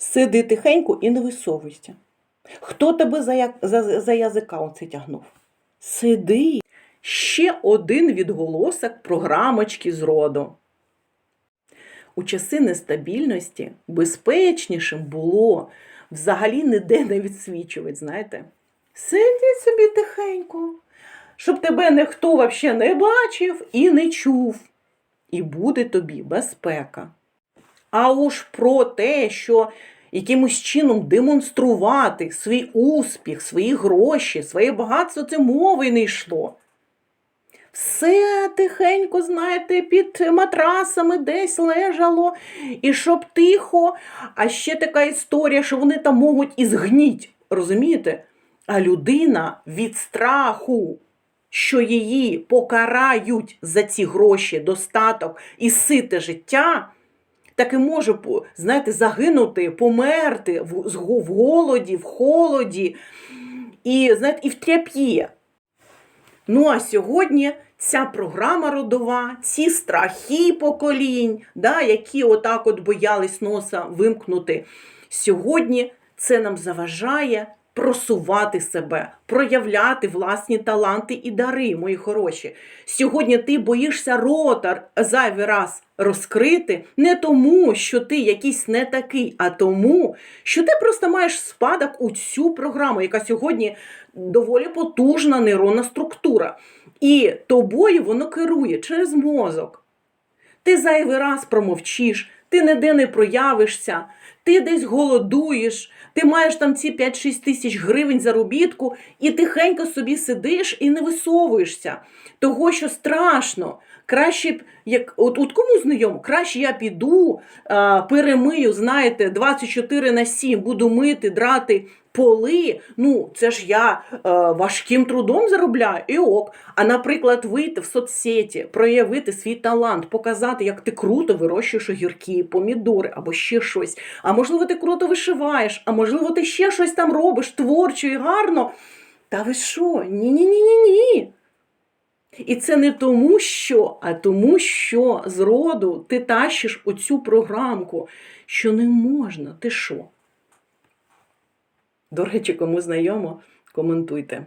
Сиди тихенько і не висовуйся. Хто тебе за, за, за язика оце тягнув? Сиди. Ще один відголосок програмочки з роду. У часи нестабільності безпечнішим було взагалі ніде не відсвічувати, знаєте. Сиди собі тихенько, щоб тебе ніхто взагалі не бачив і не чув. І буде тобі безпека. А уж про те, що якимось чином демонструвати свій успіх, свої гроші, своє багатство, це мови не йшло. Все тихенько, знаєте, під матрасами десь лежало, і щоб тихо. А ще така історія, що вони там можуть і згніть, розумієте? А людина від страху, що її покарають за ці гроші, достаток і сите життя, так і може, знаєте, загинути, померти в, в голоді, в холоді, і, знаєте, і в тряп'є. Ну а сьогодні ця програма родова, ці страхи поколінь, да, які отак от боялись носа вимкнути. Сьогодні це нам заважає просувати себе, проявляти власні таланти і дари, мої хороші. Сьогодні ти боїшся рота зайвий раз розкрити не тому, що ти якийсь не такий, а тому, що ти просто маєш спадок у цю програму, яка сьогодні доволі потужна нейронна структура. І тобою воно керує через мозок. Ти зайвий раз промовчиш, ти ніде не проявишся, ти десь голодуєш, ти маєш там ці 5-6 тисяч гривень заробітку, і тихенько собі сидиш і не висовуєшся. Того, що страшно. Краще як от, от кому знайомо, краще я піду, а, перемию, знаєте, 24 на 7, буду мити, драти поли. Ну, це ж я е, важким трудом заробляю і ок. А, наприклад, вийти в соцсеті, проявити свій талант, показати, як ти круто вирощуєш огірки, помідори або ще щось. А можливо, ти круто вишиваєш, а можливо, ти ще щось там робиш творчо і гарно. Та ви що? Ні-ні-ні-ні-ні. І це не тому, що, а тому, що з роду ти тащиш оцю програмку, що не можна. Ти що? До речі, кому знайомо, коментуйте.